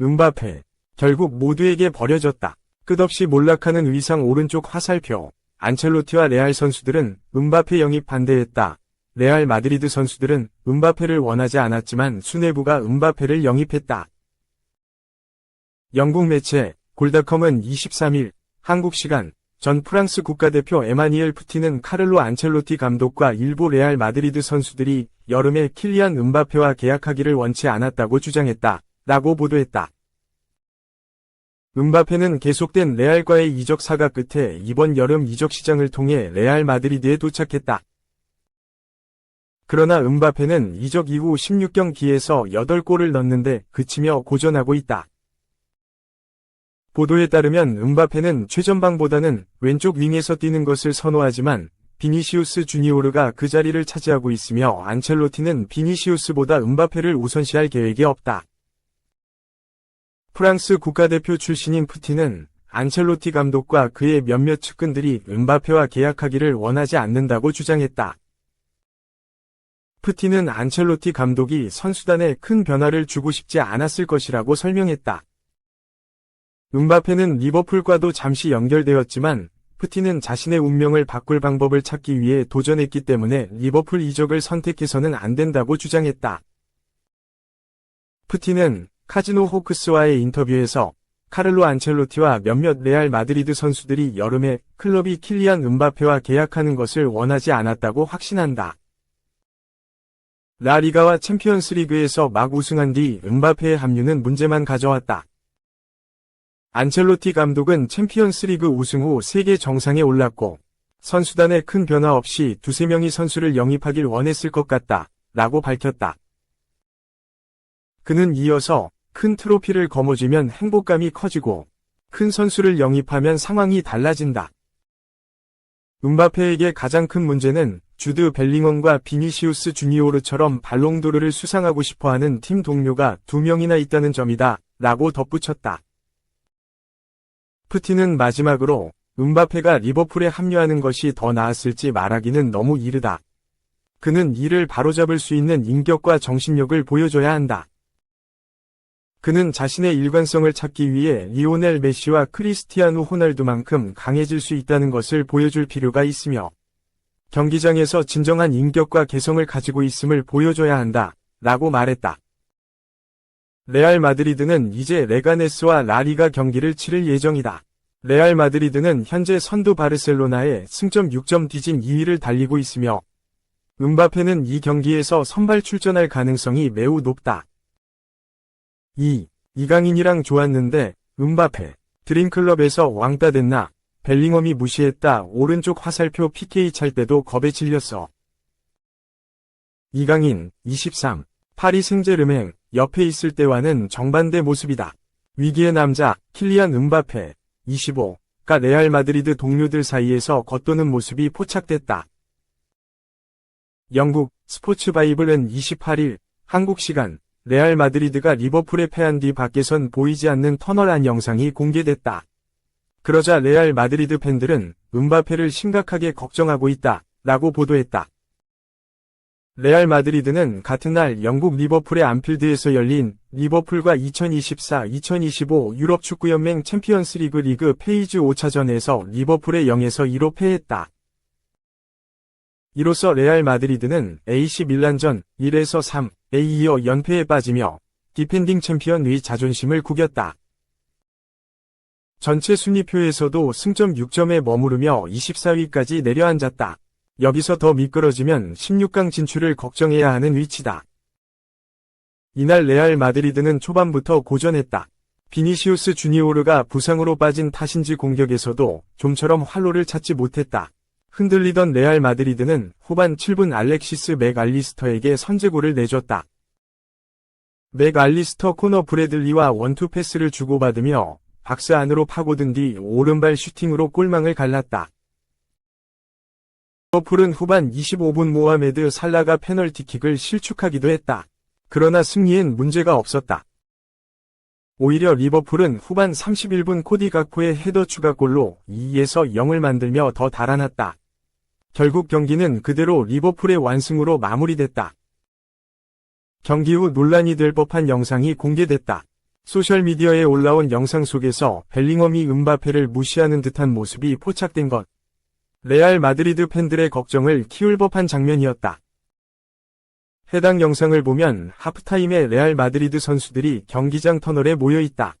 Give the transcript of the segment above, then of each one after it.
은바페. 결국 모두에게 버려졌다. 끝없이 몰락하는 위상 오른쪽 화살표. 안첼로티와 레알 선수들은 은바페 영입 반대했다. 레알 마드리드 선수들은 은바페를 원하지 않았지만 수뇌부가 은바페를 영입했다. 영국 매체 골닷컴은 23일 한국 시간 전 프랑스 국가대표 에마니엘 푸티는 카를로 안첼로티 감독과 일부 레알 마드리드 선수들이 여름에 킬리안 은바페와 계약하기를 원치 않았다고 주장했다. 라고 보도했다. 은바페는 계속된 레알과의 이적 사가 끝에 이번 여름 이적 시장을 통해 레알 마드리드에 도착했다. 그러나 은바페는 이적 이후 16경기에서 8골을 넣는데 그치며 고전하고 있다. 보도에 따르면 은바페는 최전방보다는 왼쪽 윙에서 뛰는 것을 선호하지만 비니시우스 주니오르가 그 자리를 차지하고 있으며 안첼로티는 비니시우스보다 은바페를 우선시할 계획이 없다. 프랑스 국가대표 출신인 푸티는 안첼로티 감독과 그의 몇몇 측근들이 은바페와 계약하기를 원하지 않는다고 주장했다. 푸티는 안첼로티 감독이 선수단에 큰 변화를 주고 싶지 않았을 것이라고 설명했다. 은바페는 리버풀과도 잠시 연결되었지만 푸티는 자신의 운명을 바꿀 방법을 찾기 위해 도전했기 때문에 리버풀 이적을 선택해서는 안 된다고 주장했다. 푸티는 카지노 호크스와의 인터뷰에서 카를로 안첼로티와 몇몇 레알 마드리드 선수들이 여름에 클럽이 킬리안 은바페와 계약하는 것을 원하지 않았다고 확신한다. 라리가와 챔피언스 리그에서 막 우승한 뒤 은바페의 합류는 문제만 가져왔다. 안첼로티 감독은 챔피언스 리그 우승 후 세계 정상에 올랐고 선수단에 큰 변화 없이 두세 명의 선수를 영입하길 원했을 것 같다. 라고 밝혔다. 그는 이어서 큰 트로피를 거머쥐면 행복감이 커지고 큰 선수를 영입하면 상황이 달라진다. 은바페에게 가장 큰 문제는 주드 벨링엄과 비니시우스 주니오르처럼 발롱도르를 수상하고 싶어하는 팀 동료가 두 명이나 있다는 점이다. 라고 덧붙였다. 푸티는 마지막으로 은바페가 리버풀에 합류하는 것이 더 나았을지 말하기는 너무 이르다. 그는 이를 바로잡을 수 있는 인격과 정신력을 보여줘야 한다. 그는 자신의 일관성을 찾기 위해 리오넬 메시와 크리스티아누 호날두만큼 강해질 수 있다는 것을 보여줄 필요가 있으며 경기장에서 진정한 인격과 개성을 가지고 있음을 보여줘야 한다. 라고 말했다. 레알 마드리드는 이제 레가네스와 라리가 경기를 치를 예정이다. 레알 마드리드는 현재 선두 바르셀로나에 승점 6점 뒤진 2위를 달리고 있으며 은바페는 이 경기에서 선발 출전할 가능성이 매우 높다. 2. 이강인이랑 좋았는데 은바페 드림클럽에서 왕따 됐나 벨링엄이 무시했다 오른쪽 화살표 PK 찰 때도 겁에 질렸어. 이강인 23 파리 생제르맹 옆에 있을 때와는 정반대 모습이다. 위기의 남자 킬리안 은바페 25가 레알 마드리드 동료들 사이에서 겉도는 모습이 포착됐다. 영국 스포츠 바이블은 28일 한국 시간 레알 마드리드가 리버풀에 패한 뒤 밖에선 보이지 않는 터널 안 영상이 공개됐다. 그러자 레알 마드리드 팬들은 은바페를 심각하게 걱정하고 있다. 라고 보도했다. 레알 마드리드는 같은 날 영국 리버풀의 안필드에서 열린 리버풀과 2024-2025 유럽 축구연맹 챔피언스 리그 리그 페이지 5차전에서 리버풀의 0에서 2로 패했다. 이로써 레알 마드리드는 AC 밀란전 1에서 3에 이어 연패에 빠지며 디펜딩 챔피언의 자존심을 구겼다. 전체 순위표에서도 승점 6점에 머무르며 24위까지 내려앉았다. 여기서 더 미끄러지면 16강 진출을 걱정해야 하는 위치다. 이날 레알 마드리드는 초반부터 고전했다. 비니시우스 주니오르가 부상으로 빠진 탓인지 공격에서도 좀처럼 활로를 찾지 못했다. 흔들리던 레알 마드리드는 후반 7분 알렉시스 맥알리스터에게 선제골을 내줬다. 맥알리스터 코너 브래들리와 원투 패스를 주고받으며 박스 안으로 파고든 뒤 오른발 슈팅으로 골망을 갈랐다. 리버풀은 후반 25분 모하메드 살라가 페널티킥을 실축하기도 했다. 그러나 승리엔 문제가 없었다. 오히려 리버풀은 후반 31분 코디 가코의 헤더 추가골로 2에서 0을 만들며 더 달아났다. 결국 경기는 그대로 리버풀의 완승으로 마무리됐다. 경기 후 논란이 될 법한 영상이 공개됐다. 소셜미디어에 올라온 영상 속에서 벨링엄이 음바페를 무시하는 듯한 모습이 포착된 것. 레알 마드리드 팬들의 걱정을 키울 법한 장면이었다. 해당 영상을 보면 하프타임에 레알 마드리드 선수들이 경기장 터널에 모여 있다.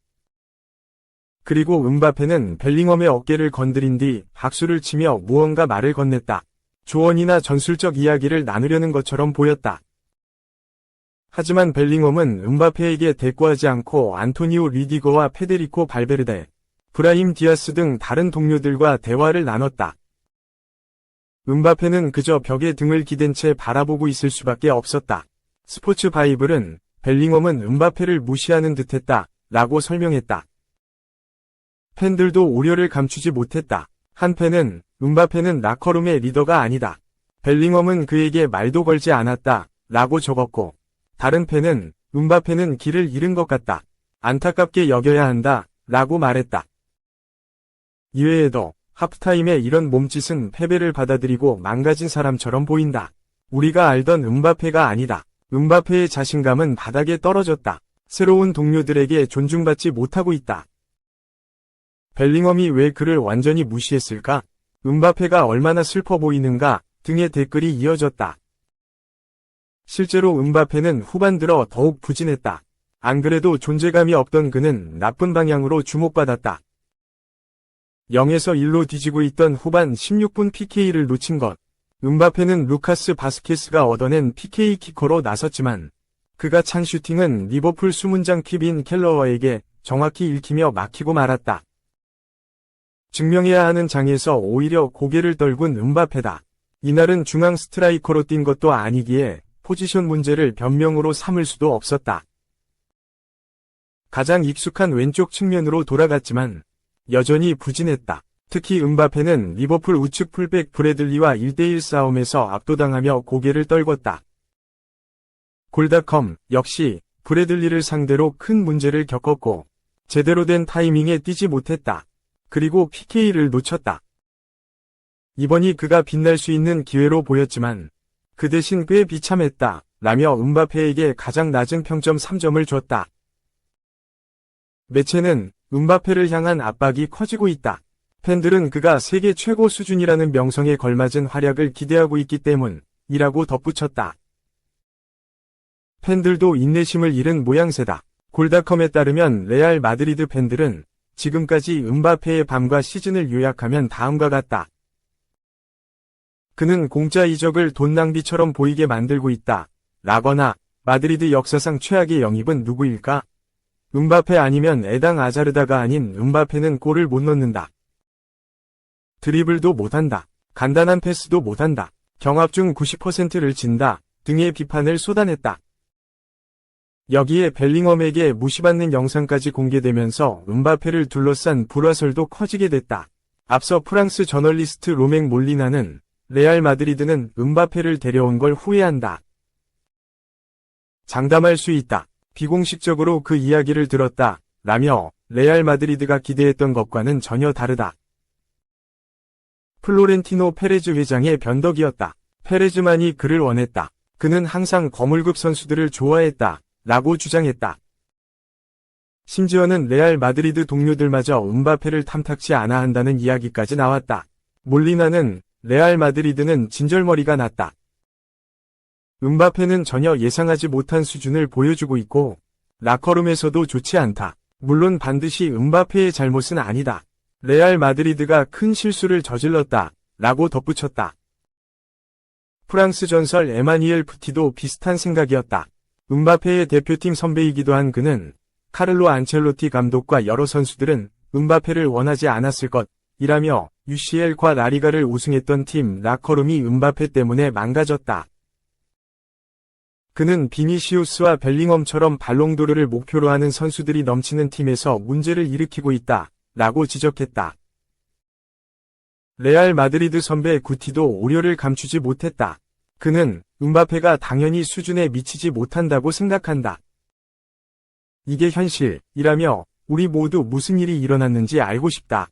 그리고 음바페는 벨링엄의 어깨를 건드린 뒤 박수를 치며 무언가 말을 건넸다. 조언이나 전술적 이야기를 나누려는 것처럼 보였다. 하지만 벨링엄은 음바페에게 대꾸하지 않고 안토니오 리디거와 페데리코 발베르데, 브라임 디아스 등 다른 동료들과 대화를 나눴다. 음바페는 그저 벽에 등을 기댄 채 바라보고 있을 수밖에 없었다. 스포츠 바이블은 벨링엄은 음바페를 무시하는 듯했다. 라고 설명했다. 팬들도 우려를 감추지 못했다. 한 팬은 음바페는 라커룸의 리더가 아니다. 벨링엄은 그에게 말도 걸지 않았다. 라고 적었고, 다른 팬은 음바페는 길을 잃은 것 같다. 안타깝게 여겨야 한다. 라고 말했다. 이외에도 하프타임에 이런 몸짓은 패배를 받아들이고 망가진 사람처럼 보인다. 우리가 알던 음바페가 아니다. 음바페의 자신감은 바닥에 떨어졌다. 새로운 동료들에게 존중받지 못하고 있다. 벨링엄이 왜 그를 완전히 무시했을까? 음바페가 얼마나 슬퍼 보이는가 등의 댓글이 이어졌다. 실제로 음바페는 후반 들어 더욱 부진했다. 안 그래도 존재감이 없던 그는 나쁜 방향으로 주목받았다. 0에서 1로 뒤지고 있던 후반 16분 PK를 놓친 것. 음바페는 루카스 바스케스가 얻어낸 PK 키커로 나섰지만 그가 찬 슈팅은 리버풀 수문장 킵인 켈러어에게 정확히 읽히며 막히고 말았다. 증명해야 하는 장에서 오히려 고개를 떨군 음바페다. 이날은 중앙 스트라이커로 뛴 것도 아니기에 포지션 문제를 변명으로 삼을 수도 없었다. 가장 익숙한 왼쪽 측면으로 돌아갔지만 여전히 부진했다. 특히 음바페는 리버풀 우측 풀백 브래들리와 1대1 싸움에서 압도당하며 고개를 떨궜다. 골닷컴 역시 브래들리를 상대로 큰 문제를 겪었고 제대로 된 타이밍에 뛰지 못했다. 그리고 PK를 놓쳤다. 이번이 그가 빛날 수 있는 기회로 보였지만 그 대신 꽤 비참했다. 라며 음바페에게 가장 낮은 평점 3점을 줬다. 매체는 음바페를 향한 압박이 커지고 있다. 팬들은 그가 세계 최고 수준이라는 명성에 걸맞은 활약을 기대하고 있기 때문이라고 덧붙였다. 팬들도 인내심을 잃은 모양새다. 골닷컴에 따르면 레알 마드리드 팬들은 지금까지 음바페의 밤과 시즌을 요약하면 다음과 같다. 그는 공짜 이적을 돈 낭비처럼 보이게 만들고 있다. 라거나 마드리드 역사상 최악의 영입은 누구일까? 음바페 아니면 에당 아자르다가 아닌 음바페는 골을 못 넣는다. 드리블도 못한다. 간단한 패스도 못한다. 경합 중 90%를 진다. 등의 비판을 쏟아냈다. 여기에 벨링엄에게 무시받는 영상까지 공개되면서 음바페를 둘러싼 불화설도 커지게 됐다. 앞서 프랑스 저널리스트 로맹 몰리나는 레알 마드리드는 음바페를 데려온 걸 후회한다. 장담할 수 있다. 비공식적으로 그 이야기를 들었다. 라며 레알 마드리드가 기대했던 것과는 전혀 다르다. 플로렌티노 페레즈 회장의 변덕이었다. 페레즈만이 그를 원했다. 그는 항상 거물급 선수들을 좋아했다. 라고 주장했다. 심지어는 레알 마드리드 동료들마저 음바페를 탐탁치 않아 한다는 이야기까지 나왔다. 몰리나는 레알 마드리드는 진절머리가 났다. 음바페는 전혀 예상하지 못한 수준을 보여주고 있고 라커룸에서도 좋지 않다. 물론 반드시 음바페의 잘못은 아니다. 레알 마드리드가 큰 실수를 저질렀다. 라고 덧붙였다. 프랑스 전설 에마니엘 푸티도 비슷한 생각이었다. 음바페의 대표팀 선배이기도 한 그는 카를로 안첼로티 감독과 여러 선수들은 음바페를 원하지 않았을 것이라며 UCL과 라리가를 우승했던 팀 라커룸이 음바페 때문에 망가졌다. 그는 비니시우스와 벨링엄처럼 발롱도르를 목표로 하는 선수들이 넘치는 팀에서 문제를 일으키고 있다. 라고 지적했다. 레알 마드리드 선배 구티도 우려를 감추지 못했다. 그는 음바페가 당연히 수준에 미치지 못한다고 생각한다. 이게 현실이라며 우리 모두 무슨 일이 일어났는지 알고 싶다.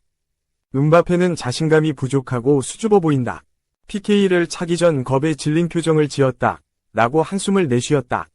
음바페는 자신감이 부족하고 수줍어 보인다. PK를 차기 전 겁에 질린 표정을 지었다. 라고 한숨을 내쉬었다.